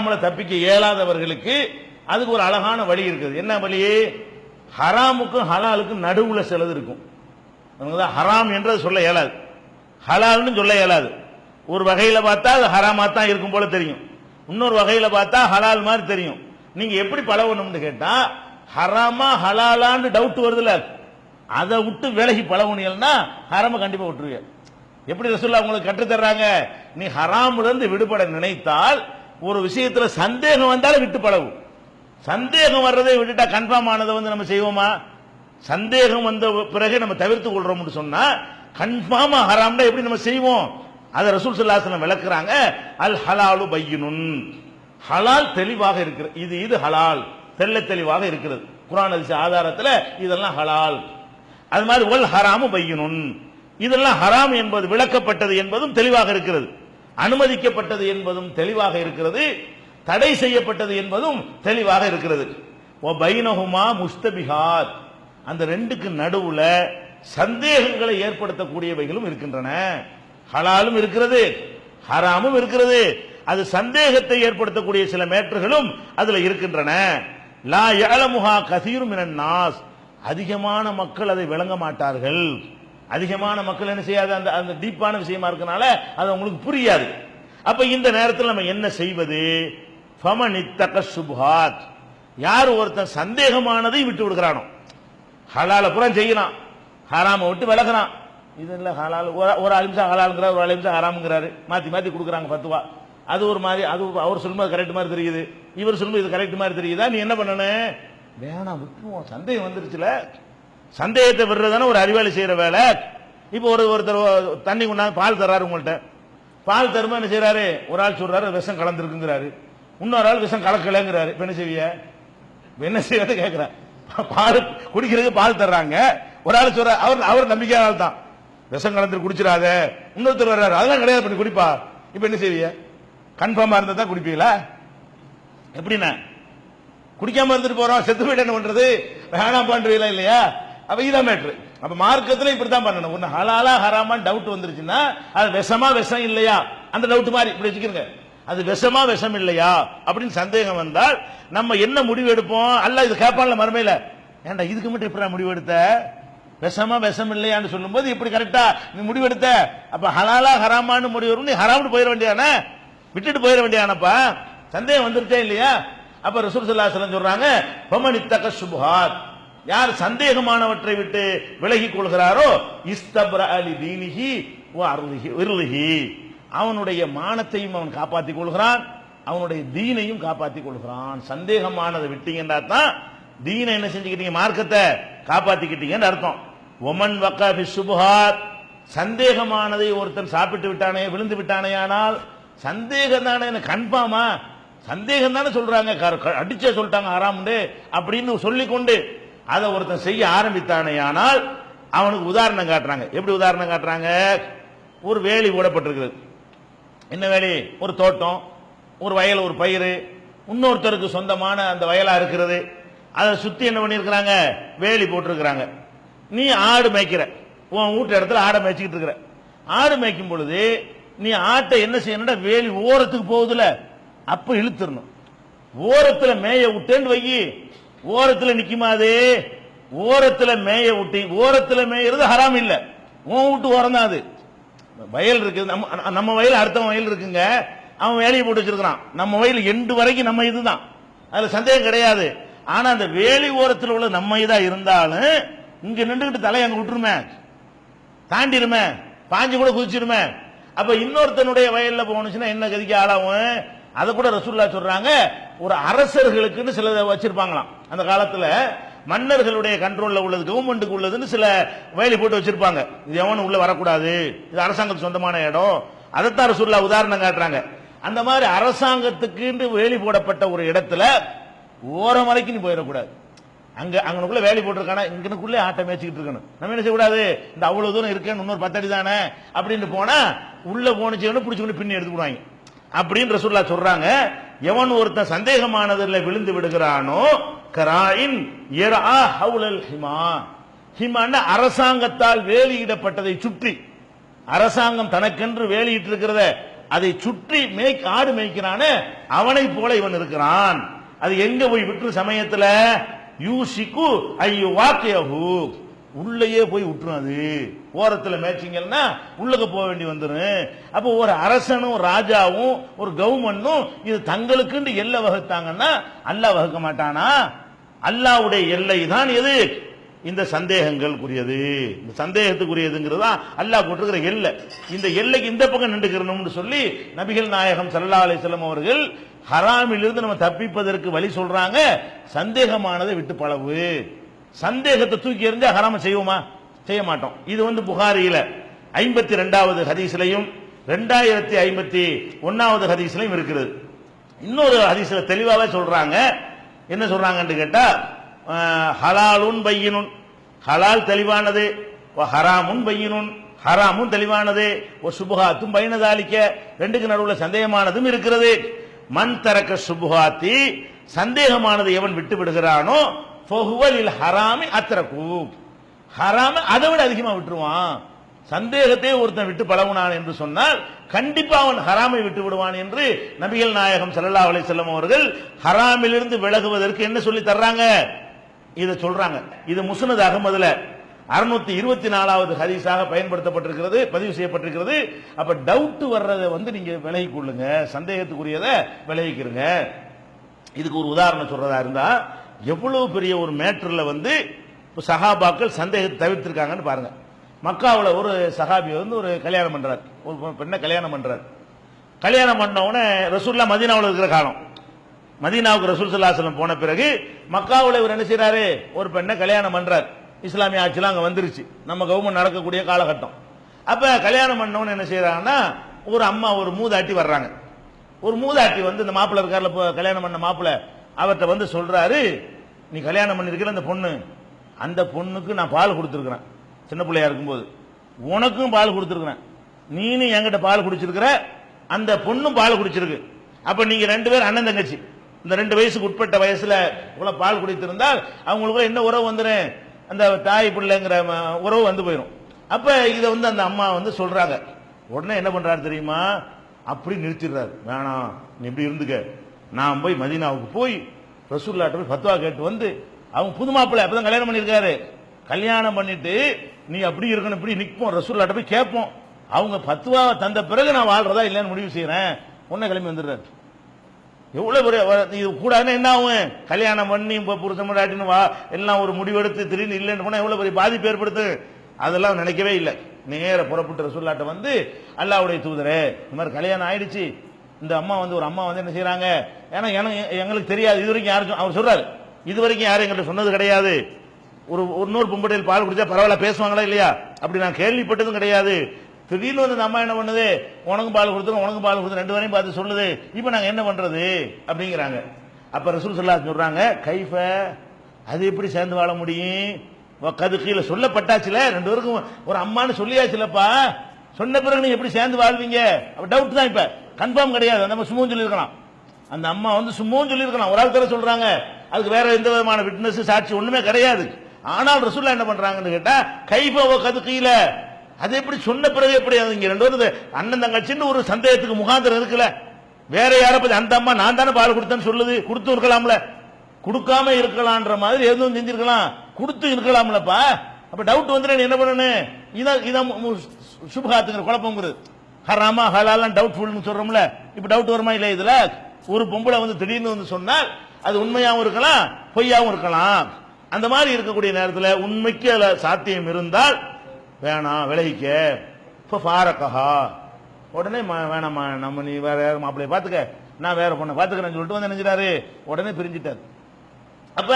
நம்மளை தப்பிக்க இயலாதவர்களுக்கு அதுக்கு ஒரு அழகான வழி இருக்குது. என்ன வழி? ஹராமுக்கும் ஹலாலுக்கும் நடுவுல சிலது இருக்கும். தான் ஹராம் என்றது சொல்ல இயலாது. ஹலால்னு சொல்ல இயலாது. ஒரு வகையில் பார்த்தா அது ஹராமா தான் இருக்கும் போல தெரியும். இன்னொரு வகையில் பார்த்தா ஹலால் மாதிரி தெரியும். நீங்க எப்படி பழகணும்னு கேட்டா ஹராமா ஹலாலான்னு டவுட் வருதுல அதை விட்டு விலகி பழகுனீங்கன்னா ஹராம கண்டிப்பா விட்டுருவீங்க. எப்படி ரசூல்லா உங்களுக்கு கற்றுத் தர்றாங்க நீ ஹராம்ல இருந்து விடுபட நினைத்தால் ஒரு விஷயத்துல சந்தேகம் வந்தாலும் விட்டு பழகும். சந்தேகம் வர்றதை விட்டுட்டா கன்ஃபார்ம் ஆனதை வந்து நம்ம செய்வோமா? சந்தேகம் வந்த பிறகு நம்ம தவிர்த்து கொள்றோம்னு சொன்னா கன்ஃபார்மா ஹராம்னா எப்படி நம்ம செய்வோம்? அதை ரசூல் சுல்லாசனம் விளக்குறாங்க. அல் ஹலாலு பையினுன். ஹலால் தெளிவாக இருக்கிறது இது இது ஹலால். தெல்ல தெளிவாக இருக்கிறது. குரான் ஹதீஸ் ஆதாரத்தில் இதெல்லாம் ஹலால். அது மாதிரி ஒல் ஹராமு பையினுன். இதெல்லாம் ஹராம் என்பது விளக்கப்பட்டது என்பதும் தெளிவாக இருக்கிறது. அனுமதிக்கப்பட்டது என்பதும் தெளிவாக இருக்கிறது. தடை செய்யப்பட்டது என்பதும் தெளிவாக இருக்கிறது. ஓ பைனஹுமா அந்த ரெண்டுக்கு நடுவுல சந்தேகங்களை ஏற்படுத்தக்கூடியவைகளும் இருக்கின்றன. ஹலாலும் இருக்கிறது ஹராமும் இருக்கிறது. அது சந்தேகத்தை ஏற்படுத்தக்கூடிய சில மேற்றுகளும் அதுல இருக்கின்றன. லா யஅலமுஹா கசீரும் நாஸ். அதிகமான மக்கள் அதை விளங்க மாட்டார்கள். அதிகமான மக்கள் என்ன செய்யாது? அந்த அந்த டீப்பான விஷயமா இருக்கனால அது உங்களுக்கு புரியாது. அப்ப இந்த நேரத்தில் நம்ம என்ன செய்வது? ஃபமனித்தக சுபாத் யார் ஒருத்தன் சந்தேகமானதை விட்டு கொடுக்குறானோ ஹலால பூரா செய்யலாம். ஹராம விட்டு விலகிறான். இது இல்லை ஹலால் ஒரு- ஒரு நிமிஷம் ஹலாலுங்கிறார் ஒரு அலிம்சம் ஹராமுங்கிறாரு. மாத்தி மாத்தி கொடுக்குறாங்க பத்துவா அது ஒரு மாதிரி அது அவர் சொல்லும்போது கரெக்ட் மாதிரி தெரியுது. இவர் சொல்லும்போது இது கரெக்ட் மாதிரி தெரியுதா? நீ என்ன பண்ணணும்? வேணாம் விட்டுருவோம். சந்தேகம் வந்துருச்சுல. சந்தேகத்தை விடுறதானே ஒரு அறிவாளி செய்யற வேலை. இப்போ ஒரு ஒருத்தர் தண்ணி கொண்டாந்து பால் தர்றாரு உங்கள்ட்ட. பால் தருமா என்ன செய்யறாரு ஒரு ஆள் சொல்றாரு விஷம் கலந்துருக்குங்கிறாரு. இன்னொரு ஆள் விஷம் கலக்கலைங்கிறாரு. என்ன செய்விய என்ன செய்யறது கேட்கிறார் பால் குடிக்கிறதுக்கு பால் தர்றாங்க. ஒரு ஆள் சொல்ற அவர் அவர் நம்பிக்கையான ஆள் தான். விஷம் கலந்து குடிச்சிடாத. இன்னொருத்தர் வர்றாரு அதெல்லாம் கிடையாது பண்ணி குடிப்பா. இப்போ என்ன செய்விய கன்ஃபார்மா இருந்தா தான் குடிப்பீங்களா? எப்படின்னா குடிக்காம இருந்துட்டு போறோம் செத்து போயிட்டு என்ன பண்றது? வேணாம் பண்றீங்களா இல்லையா? அப்ப இதான் மேட்ரு அப்ப மார்க்கத்துல இப்படித்தான் பண்ணணும். ஒண்ணு ஹலாலா ஹராமான்னு டவுட் வந்துருச்சுன்னா அது விஷமா விஷம் இல்லையா? அந்த டவுட் மாதிரி இப்படி வச்சுக்கிறங்க அது விஷமா விஷம் இல்லையா? அப்படின்னு சந்தேகம் வந்தால் நம்ம என்ன முடிவு எடுப்போம்? அல்ல இது கேட்பான்ல மறுமையில. ஏன்டா இதுக்கு மட்டும் எப்படி முடிவு எடுத்த? விஷமா விஷம் இல்லையான்னு சொல்லும்போது இப்படி கரெக்டா நீ முடிவு எடுத்த? அப்ப ஹலாலா ஹராமான்னு முடிவு வரும். நீ ஹராம்னு போயிட வேண்டியானே விட்டுட்டு போயிட வேண்டியானப்பா சந்தேகம் வந்துருச்சே இல்லையா? அப்ப ரசூல் ஸல்லல்லாஹு சொல்றாங்க ஃபமனித்தக சுப்ஹாத். யார் சந்தேகமானவற்றை விட்டு விலகிக் கொள்கிறாரோ இஸ்தப்ர அலி தீனிஹி அவனுடைய மானத்தையும் அவன் காப்பாற்றிக் கொள்கிறான் அவனுடைய தீனையும் காப்பாற்றிக் கொள்கிறான். சந்தேகமானதை விட்டீங்கன்னா தான் தீனை என்ன செஞ்சுக்கிட்டீங்க? மார்க்கத்தை காப்பாத்திக்கிட்டீங்கன்னு அர்த்தம். ஒமன் வக்கா சுபுகார் சந்தேகமானதை ஒருத்தன் சாப்பிட்டு விட்டானே விழுந்து விட்டானே ஆனால் சந்தேகம் தானே கன்ஃபார்மா? சந்தேகம் தானே சொல்றாங்க. க- அடிச்சே சொல்லிட்டாங்க ஆறாமுண்டு அப்படின்னு சொல்லிக்கொண்டு அதை ஒருத்தன் செய்ய ஆரம்பித்தானே ஆனால் அவனுக்கு உதாரணம் காட்டுறாங்க. எப்படி உதாரணம் காட்டுறாங்க? ஒரு வேலி போடப்பட்டிருக்கிறது என்ன வேலி? ஒரு தோட்டம் ஒரு வயல் ஒரு பயிர் இன்னொருத்தருக்கு சொந்தமான அந்த வயலா இருக்கிறது. அதை சுத்தி என்ன பண்ணியிருக்கிறாங்க? வேலி போட்டிருக்கிறாங்க. நீ ஆடு மேய்க்கிற. உன் வீட்டு இடத்துல ஆடை மேய்ச்சிக்கிட்டு இருக்கிற. ஆடு மேய்க்கும் பொழுது நீ ஆட்டை என்ன செய்யணும் வேலி ஓரத்துக்கு போகுதுல. அப்ப இழுத்துடணும். ஓரத்துல மேய விட்டேன்னு வை ஓரத்தில் நிக்குமா அது? ஓரத்தில் மேய விட்டு ஓரத்தில் மேயறது ஹராம் இல்ல. உன் விட்டு ஓரம் தான் அது. வயல் இருக்கு நம்ம நம்ம வயல் அடுத்தவன் வயல் இருக்குங்க. அவன் வேலையை போட்டு வச்சிருக்கான் நம்ம வயல் எண்டு வரைக்கும் நம்ம இதுதான். அதுல சந்தேகம் கிடையாது. ஆனா அந்த வேலி ஓரத்தில் உள்ள நம்ம இதா இருந்தாலும் இங்க நின்றுகிட்டு தலையை அங்க விட்டுருமே. தாண்டிருமே பாஞ்சு கூட குதிச்சிருமே அப்ப இன்னொருத்தனுடைய வயல்ல போனுச்சுன்னா என்ன கதிக்கு ஆளாவும் அதை கூட ரசூல்லா சொல்றாங்க ஒரு அரசர்களுக்குன்னு சில வச்சிருப்பாங்களாம். அந்த காலத்துல மன்னர்களுடைய கண்ட்ரோல்ல உள்ளது கவர்மெண்ட்டுக்கு உள்ளதுன்னு சில வேலை போட்டு வச்சிருப்பாங்க. இது எவனும் உள்ள வரக்கூடாது. இது அரசாங்கத்துக்கு சொந்தமான இடம். அதைத்தான் ரசூல்லா உதாரணம் காட்டுறாங்க. அந்த மாதிரி அரசாங்கத்துக்கு வேலி போடப்பட்ட ஒரு இடத்துல ஓரம் வரைக்கும் நீ போயிடக்கூடாது. அங்க அங்கனுக்குள்ள வேலி போட்டிருக்கானா? இங்கனுக்குள்ளே ஆட்டம் மேய்ச்சிக்கிட்டு இருக்கணும். நம்ம என்ன செய்யக்கூடாது? இந்த அவ்வளவு தூரம் இருக்கேன்னு இன்னொரு பத்தடி தானே? அப்படின்னு போனா உள்ள போனுச்சுன்னு பிடிச்சுக்கிட்டு பின்னி எடுத்துக்கிடுவாங்க. அப்படின்னு ரசூல்லா சொல்றாங்க. எவன் ஒருத்தன் சந்தேகமானதில் விழுந்து விடுகிறானோ கராயின் ஹவுலல் ஹிமா. ஹிமான்னா அரசாங்கத்தால் வேலியிடப்பட்டதை சுற்றி. அரசாங்கம் தனக்கென்று வேலியிட்டு இருக்கிறத அதை சுற்றி மேய் ஆடு மேய்க்கிறானே அவனை போல இவன் இருக்கிறான். அது எங்க போய் விட்டு சமயத்தில்? யூசிக்கு ஐயோ வாக்கியஹு உள்ளேயே போய் விட்டுரும் அது. ஓரத்தில் மேய்ச்சிங்கன்னா உள்ளக போக வேண்டி வந்துடும் அப்போ ஒரு அரசனும் ராஜாவும் ஒரு கவர்மெண்ட்டும் இது தங்களுக்குன்னு எல்லை வகுத்தாங்கன்னா அல்லாஹ் வகுக்க மாட்டானா? அல்லாவுடைய எல்லை தான் எது? இந்த சந்தேகங்களுக்குரியது. இந்த சந்தேகத்துக்குரியதுங்கிறது தான் அல்லாஹ் போட்டிருக்கிற எல்லை. இந்த எல்லைக்கு இந்த பக்கம் நின்றுக்கிறணும்னு சொல்லி நபிகள் நாயகம் சல்லா அலிஸ்லம் அவர்கள் ஹராமிலிருந்து நம்ம தப்பிப்பதற்கு வழி சொல்றாங்க. சந்தேகமானதை விட்டு பழவு. சந்தேகத்தை தூக்கி எறிஞ்சா ஹராம செய்வோமா? செய்ய மாட்டோம். இது வந்து புகாரியில ஐம்பத்தி ரெண்டாவது ஹதீஸ்லையும் ரெண்டாயிரத்தி ஐம்பத்தி ஒன்னாவது ஹதீஸ்லையும் இருக்கிறது இன்னொரு ஹதீஸ்ல தெளிவாவே சொல்றாங்க. என்ன சொல்றாங்கன்னு கேட்டா ஹலாலுன் பையினுன். ஹலால் தெளிவானது ஹராமுன் பையனுன். ஹராமும் தெளிவானது ஒரு சுபுகாத்தும் பைனதாலிக்க ரெண்டுக்கு நடுவில் சந்தேகமானதும் இருக்கிறது. மண் தரக்க சுபுகாத்தி சந்தேகமானது எவன் விட்டு விடுகிறானோ ஃபஹுவலில் ஹராமி அத்தரகு ஹராம அதை விட அதிகமாக விட்டுருவான். சந்தேகத்தை ஒருத்தன் விட்டு பழகுனான் என்று சொன்னால் கண்டிப்பா அவன் ஹராமை விட்டு விடுவான் என்று நபிகள் நாயகம் சல்லா அலை செல்லம் அவர்கள் ஹராமிலிருந்து விலகுவதற்கு என்ன சொல்லி தர்றாங்க? இதை சொல்றாங்க. இது முஸ்னத் அகமதுல அறுநூத்தி இருபத்தி நாலாவது ஹதீஸாக பயன்படுத்தப்பட்டிருக்கிறது பதிவு செய்யப்பட்டிருக்கிறது. அப்ப டவுட் வர்றதை வந்து நீங்க விலகி கொள்ளுங்க. சந்தேகத்துக்குரியதை விலகிக்கிறங்க. இதுக்கு ஒரு உதாரணம் சொல்றதா இருந்தா எவ்வளவு பெரிய ஒரு மேட்டரில் வந்து இப்போ சஹாபாக்கள் சந்தேகத்தை தவிர்த்திருக்காங்கன்னு பாருங்க. மக்காவில் ஒரு சஹாபி வந்து ஒரு கல்யாணம் பண்றார். ஒரு பெண்ணை கல்யாணம் பண்றார். கல்யாணம் பண்ண உடனே ரசூல்லா மதீனாவில் இருக்கிற காலம். மதீனாவுக்கு ரசூல் சல்லாஹலம் போன பிறகு மக்காவில் இவர் என்ன செய்றாரு? ஒரு பெண்ணை கல்யாணம் பண்றார். இஸ்லாமிய ஆட்சிலாம் அங்கே வந்துருச்சு. நம்ம கவர்மெண்ட் நடக்கக்கூடிய காலகட்டம். அப்போ கல்யாணம் பண்ணவனு என்ன செய்கிறாங்கன்னா ஒரு அம்மா ஒரு மூதாட்டி வர்றாங்க. ஒரு மூதாட்டி வந்து இந்த மாப்பிள்ளை இருக்கார்ல இப்போ கல்யாணம் பண்ண மாப்பிள்ளை அவர்கிட்ட வந்து சொல்றாரு நீ கல்யாணம் பண்ணிருக்கிற அந்த பொண்ணு அந்த பொண்ணுக்கு நான் பால் கொடுத்துருக்கிறேன். சின்ன பிள்ளையா இருக்கும்போது. உனக்கும் பால் கொடுத்துருக்கிறேன். நீனும் என்கிட்ட பால் குடிச்சிருக்கிற அந்த பொண்ணும் பால் குடிச்சிருக்கு. அப்ப நீங்க ரெண்டு பேரும் அண்ணன் தங்கச்சி. இந்த ரெண்டு வயசுக்கு உட்பட்ட வயசுல இவ்வளவு பால் குடித்திருந்தால் அவங்களுக்கு என்ன உறவு வந்துடும் அந்த தாய் பிள்ளைங்கிற ம- உறவு வந்து போயிடும் அப்ப இதை வந்து அந்த அம்மா வந்து சொல்றாங்க. உடனே என்ன பண்றாரு தெரியுமா? அப்படி நிறுத்திடுறாரு. வேணாம் நீ இப்படி இருந்துக்க. நான் போய் மதீனாவுக்கு போய் ரசூல்லாட்ட போய் ஃபத்வா கேட்டு வந்து அவங்க புது மாப்பிள்ளை அப்பதான் கல்யாணம் பண்ணியிருக்காரு. கல்யாணம் பண்ணிட்டு நீ அப்படி இருக்கணும் இப்படி நிற்போம் ரசூல்லாட்ட போய் கேட்போம். அவங்க பத்துவாவை தந்த பிறகு நான் வாழ்றதா இல்லைன்னு முடிவு செய்யறேன் உன்ன கிளம்பி வந்துடுறாரு. எவ்வளவு பெரிய இது கூடாதுன்னா என்ன ஆகும்? கல்யாணம் பண்ணி இப்போ புருஷன் முன்னாடின்னு வா எல்லாம் ஒரு முடிவெடுத்து திடீர்னு இல்லைன்னு போனால் எவ்வளவு பெரிய பாதிப்பு ஏற்படுத்து அதெல்லாம் நினைக்கவே இல்லை. நேர புறப்பட்டு ரசூல்லாட்ட வந்து அல்லாவுடைய தூதரே இந்த மாதிரி கல்யாணம் ஆயிடுச்சு. இந்த அம்மா வந்து ஒரு அம்மா வந்து என்ன செய்யறாங்க ஏன்னா எனக்கு எங்களுக்கு தெரியாது. இது வரைக்கும் யாரும் சொ- அவர் சொல்றாரு. இது வரைக்கும் யாரும் எங்கள்கிட்ட சொன்னது கிடையாது. ஒரு ஒரு இன்னொரு பொம்பட்டையில் பால் குடிச்சா பரவாயில்ல பேசுவாங்களா இல்லையா? அப்படி நான் கேள்விப்பட்டதும் கிடையாது. திடீர்னு வந்து அம்மா என்ன பண்ணுது? உனக்கும் பால் கொடுத்துரும் உனக்கும் பால் கொடுத்து ரெண்டு வரையும் பார்த்து சொல்லுது. இப்போ நாங்கள் என்ன பண்றது? அப்படிங்கிறாங்க. அப்ப ரசூல் சொல்லா சொல்றாங்க கைஃப அது எப்படி சேர்ந்து வாழ முடியும்? கது கீழே சொல்லப்பட்டாச்சுல ரெண்டு பேருக்கும் ஒரு அம்மான்னு சொல்லியாச்சுலப்பா. சொன்ன பிறகு நீங்க எப்படி சேர்ந்து வாழ்வீங்க? டவுட் தான் இப்ப. கன்ஃபார்ம் கிடையாது. அந்த சும்மா சொல்லியிருக்கலாம். அந்த அம்மா வந்து சும்மாவும் சொல்லியிருக்கலாம். ஒரு ஆள் தர சொல்றாங்க. அதுக்கு வேற எந்த விதமான விட்னஸ் சாட்சி ஒண்ணுமே கிடையாது. ஆனால் ரசூல்லா என்ன பண்றாங்கன்னு கேட்டா கைபவ கது கீழே அது எப்படி சொன்ன பிறகு எப்படி அது இங்க ரெண்டு பேரும் அண்ணன் தங்கச்சின்னு ஒரு சந்தேகத்துக்கு முகாந்திரம் இருக்குல்ல. வேற யாரை பத்தி? அந்த அம்மா நான் தானே பால் கொடுத்தேன்னு சொல்லுது. கொடுத்து இருக்கலாம்ல. கொடுக்காம இருக்கலாம்ன்ற மாதிரி எதுவும் செஞ்சிருக்கலாம். கொடுத்து இருக்கலாம்லப்பா. அப்ப டவுட் வந்து என்ன பண்ணணும்? இதான் இதான் சுபகாத்துங்கிற குழப்பங்கிறது ஹராமா ஹலாலாம் டவுட்ஃபுல்னு சொல்றோம்ல. இப்ப டவுட் வருமா இல்ல இதுல? ஒரு பொம்பளை வந்து திடீர்னு வந்து சொன்னால் அது உண்மையாவும் இருக்கலாம் பொய்யாவும் இருக்கலாம். அந்த மாதிரி இருக்கக்கூடிய நேரத்தில் உண்மைக்கு அதில் சாத்தியம் இருந்தால் வேணாம் விலகிக்க. இப்போ ஃபாரக்கஹா உடனே வேணாம்மா நம்ம நீ வேற யாரும் மாப்பிள்ளைய பார்த்துக்க நான் வேற பொண்ணை பார்த்துக்கிறேன்னு சொல்லிட்டு வந்து நினைஞ்சிட்டாரு உடனே பிரிஞ்சிட்டார். அப்ப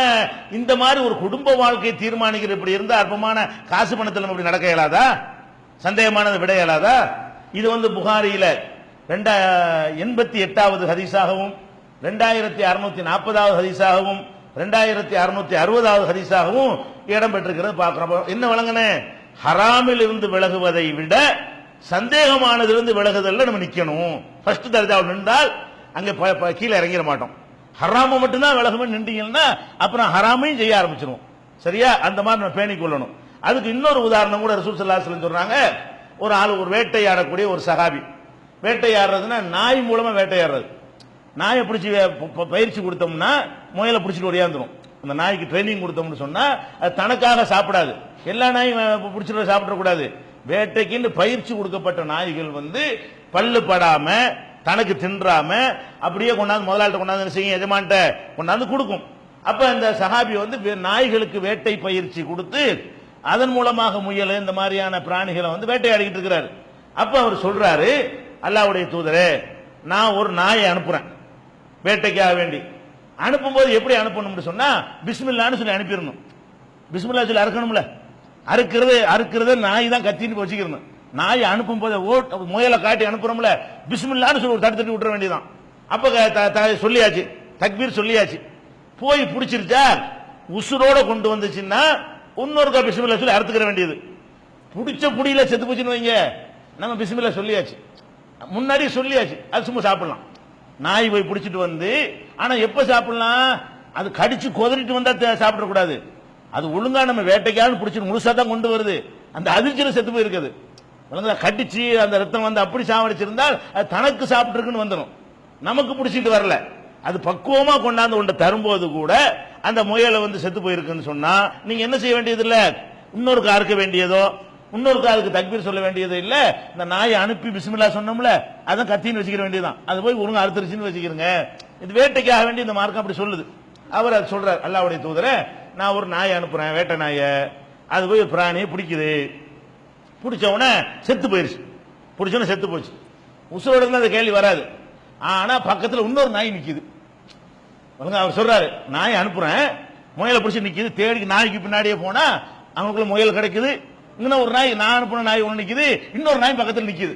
இந்த மாதிரி ஒரு குடும்ப வாழ்க்கையை தீர்மானிக்கிற இப்படி இருந்தா அற்பமான காசு பணத்தில் நம்ம இப்படி நடக்க இயலாதா? சந்தேகமானது விட இயலாதா? இது வந்து புகாரியில ரெண்டா எண்பத்தி எட்டாவது ஹதீஸாகவும் ரெண்டாயிரத்தி அறுநூத்தி நாற்பதாவது ஹதீஸாகவும் ரெண்டாயிரத்தி அறுநூத்தி அறுபதாவது ஹதீஸாகவும் இடம்பெற்றிருக்கிறது பார்க்கிறோம். என்ன வழங்கினே ஹராமில் இருந்து விலகுவதை விட சந்தேகமானதிலிருந்து விலகுதல்ல நம்ம நிக்கணும். ஃபர்ஸ்ட் தர்ஜாவில் நின்றால் அங்க கீழே இறங்கிட மாட்டோம். ஹராம மட்டும்தான் விலகுமே நின்றீங்கன்னா அப்புறம் ஹராமையும் செய்ய ஆரம்பிச்சிருவோம். சரியா? அந்த மாதிரி நம்ம பேணி கொள்ளணும் அதுக்கு இன்னொரு உதாரணம் கூட ரசூல் ஸல்லல்லாஹு சொல்றாங்க. ஒரு ஆள் ஒரு வேட்டையாடக்கூடிய ஒரு சகாபி. வேட்டையாடுறதுன்னா நாய் மூலமாக வேட்டையாடுறது. நாயை பிடிச்சி வே- பயிற்சி கொடுத்தோம்னா முயலை பிடிச்சிட்டு ஒடியாந்துரும். அந்த நாய்க்கு ட்ரைனிங் கொடுத்தோம்னு சொன்னால் அது தனக்காக சாப்பிடாது. எல்லா நாயும் பிடிச்சிட்டு சாப்பிடக்கூடாது வேட்டைக்குன்னு பயிற்சி கொடுக்கப்பட்ட நாய்கள் வந்து பல்லு படாம தனக்கு தின்றாம அப்படியே கொண்டாந்து முதலாளிட்ட கொண்டாந்து என்ன செய்யும்? எஜமான்ட்ட கொண்டாந்து கொடுக்கும். அப்ப இந்த சஹாபி வந்து வே- நாய்களுக்கு வேட்டை பயிற்சி கொடுத்து அதன் மூலமாக முயல் இந்த மாதிரியான பிராணிகளை வந்து வேட்டையாடிக்கிட்டு இருக்கிறாரு. அப்ப அவர் சொல்றாரு அல்லாவுடைய தூதரே நான் ஒரு நாயை அனுப்புறேன் வேட்டைக்காக வேண்டி. அனுப்பும்போது எப்படி அனுப்பணும்னு சொன்னா பிஸ்மில்லான்னு சொல்லி அனுப்பிடணும். பிஸ்மில்லா சொல்லி அறுக்கணும்ல. அறுக்கிறது அறுக்கிறது நாய் தான் கத்தின்னு வச்சுக்கணும். நாய் அனுப்பும் போது ஓட் முயலை காட்டி அனுப்புறோம்ல பிஸ்மில்லான்னு சொல்லி ஒரு தட்டு தட்டி விட்டுற வேண்டியதான் அப்ப த- த- சொல்லியாச்சு தக்பீர் சொல்லியாச்சு. போய் பிடிச்சிருச்சா உசுரோட கொண்டு வந்துச்சுன்னா இன்னொருக்கா பிஸ்மில்லா சொல்லி அறுத்துக்கிற வேண்டியது. பிடிச்ச புடியில செத்து போச்சுன்னு வைங்க. நம்ம பிஸ்மில்லா சொல்லியாச்சு. முன்னாடி சொல்லியாச்சு. அது சும்மா சாப்பிடலாம். நாய் போய் பிடிச்சிட்டு வந்து ஆனா எப்ப சாப்பிடலாம்? அது கடிச்சு கொதறிட்டு வந்தா சாப்பிடக்கூடாது அது ஒழுங்கா நம்ம வேட்டைக்கான பிடிச்சிட்டு முழுசா தான் கொண்டு வருது. அந்த அதிர்ச்சியில செத்து போயிருக்குது. ஒழுங்கா கடிச்சு அந்த ரத்தம் வந்து அப்படி சாவடிச்சிருந்தால் அது தனக்கு சாப்பிட்டுருக்குன்னு வந்துடும் நமக்கு பிடிச்சிட்டு வரல. அது பக்குவமா கொண்டாந்து கொண்டு தரும்போது கூட அந்த முயலை வந்து செத்து போயிருக்குன்னு சொன்னா நீங்க என்ன செய்ய வேண்டியது இல்ல இன்னொரு அறுக்க வேண்டியதோ? இன்னொரு காருக்கு தக்பீர் சொல்ல வேண்டியது இல்ல? இந்த நாயை அனுப்பி பிஸ்மில்லா சொன்னோம்ல அதான் கத்தின்னு வச்சுக்கிற வேண்டியதுதான். அது போய் ஒழுங்கு அறுத்துருச்சுன்னு வச்சுக்கிறங்க இது வேட்டைக்காக வேண்டி இந்த மார்க்கம் அப்படி சொல்லுது. அவர் அது சொல்றார் அல்லாவுடைய தூதரை நான் ஒரு நாயை அனுப்புறேன் வேட்டை நாயை. அது போய் பிராணியை பிடிக்குது. பிடிச்ச உடனே செத்து போயிருச்சு. பிடிச்ச செத்து போச்சு. உசுரோட இருந்தா அந்த கேள்வி வராது. ஆனா பக்கத்துல இன்னொரு நாய் நிக்குது. பாருங்க, அவர் சொல்றாரு நாயை அனுப்புறேன். முயலை பிடிச்சி நிக்குது தேடி நாய்க்கு பின்னாடியே போனா அவனுக்குள்ள முயல் கிடைக்குது. இன்னும் ஒரு நாய் நான் அனுப்புன நாய் ஒன்று நிக்குது. இன்னொரு நாய் பக்கத்தில் நிக்குது.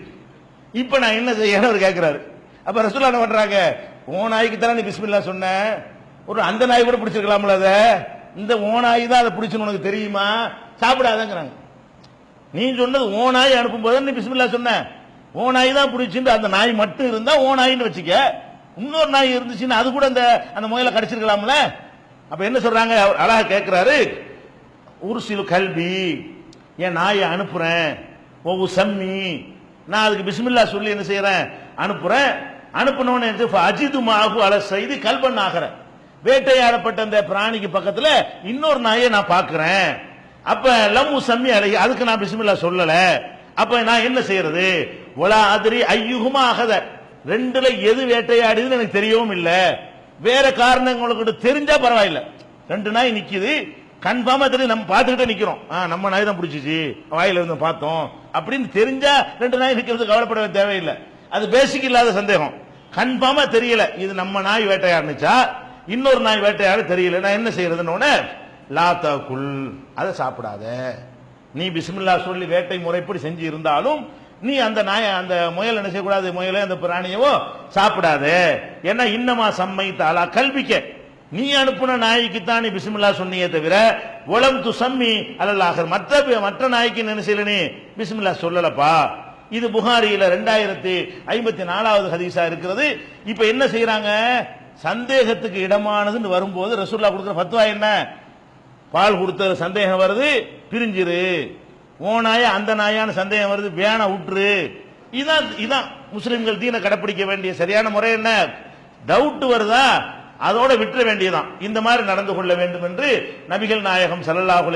இப்ப நான் என்ன செய்யணும் அவர் கேட்கிறாரு அப்ப ரசூல்லா என்ன பண்றாங்க? ஓ நாய்க்கு தானே நீ பிஸ்மில்லா சொன்ன. ஒரு அந்த நாய் கூட பிடிச்சிருக்கலாம்ல அதை. இந்த ஓ நாய் தான் அதை பிடிச்சுன்னு உனக்கு தெரியுமா? சாப்பிடாதங்கிறாங்க. நீ சொன்னது ஓ நாய் அனுப்பும் போது நீ பிஸ்மில்லா சொன்ன. ஓன் நாய் தான் பிடிச்சிட்டு அந்த நாய் மட்டும் இருந்தா ஓன் நாயின்னு வச்சுக்க. இன்னொரு நாய் இருந்துச்சுன்னா அது கூட அந்த அந்த முயலை கடிச்சிருக்கலாம்ல? அப்ப என்ன சொல்றாங்க? அவர் அழகா கேட்கிறாரு உருசிலு கல்வி என் நாயை அனுப்புறேன். ஒவ்வொரு சம்மி. நான் அதுக்கு பிஸ்மில்லா சொல்லி என்ன செய்யறேன் அனுப்புறேன். அனுப்பினோன்னு அஜிது மாகு அல செய்து கல்பன் ஆகிறேன் வேட்டையாடப்பட்ட அந்த பிராணிக்கு பக்கத்துல இன்னொரு நாயை நான் பாக்குறேன். அப்ப லம்மு சம்மி அலை அதுக்கு நான் பிஸ்மில்லா சொல்லல. அப்ப நான் என்ன செய்யறது ஒலா அதிரி ஐயுகுமா ஆகத ரெண்டுல எது வேட்டையாடுதுன்னு எனக்கு தெரியவும் இல்ல. வேற காரணங்களுக்கு தெரிஞ்சா பரவாயில்ல. ரெண்டு நாய் நிக்குது. கன்ஃபார்மா தெரியும் நம்ம பார்த்துக்கிட்டே நிக்கிறோம். ஆ, நம்ம நாய் தான் பிடிச்சிச்சு. வாயில இருந்து பார்த்தோம். அப்படின்னு தெரிஞ்சா ரெண்டு நாய் நிக்கிறது கவலைப்பட தேவையில்லை. அது பேசிக் இல்லாத சந்தேகம். கன்ஃபார்மா தெரியல. இது நம்ம நாய் வேட்டையாடுச்சா இன்னொரு நாய் வேட்டையாட தெரியல. நான் என்ன செய்யறதுன்னு உடனே, குல். அதை சாப்பிடாத. நீ பிஸ்மில்லா சொல்லி வேட்டை முறைப்படி செஞ்சு இருந்தாலும் நீ அந்த நாய அந்த முயல் என்ன செய்யக்கூடாது? முயலை அந்த பிராணியவோ சாப்பிடாத. ஏன்னா இன்னமா சம்மை தாளா கல்விக்க. நீ அனுப்புன நாய்க்கு தான் நீ பிஸ்மில்லா சொன்னியே தவிர உலம் து சம்மி அல்லல்லாஹர் மற்ற மற்ற நாய்க்கு என்ன செய்யல நீ? பிஸ்மில்லா சொல்லலப்பா. இது புகாரியில ரெண்டாயிரத்தி ஐம்பத்தி நாலாவது ஹதீஸா இருக்கிறது. இப்ப என்ன செய்யறாங்க சந்தேகத்துக்கு இடமானதுன்னு வரும்போது ரசூல்லா கொடுக்குற ஃபத்வா என்ன? பால் கொடுத்த சந்தேகம் வருது பிரிஞ்சிரு. ஓ நாய அந்த நாயான சந்தேகம் வருது வேணா விட்டுரு இதான் இதான் முஸ்லிம்கள் தீனை கடைப்பிடிக்க வேண்டிய சரியான முறை என்ன? டவுட் வருதா? அதோட விட்டுற வேண்டியதான் இந்த மாதிரி நடந்து கொள்ள வேண்டும் என்று நபிகள் நாயகம் ஸல்லல்லாஹு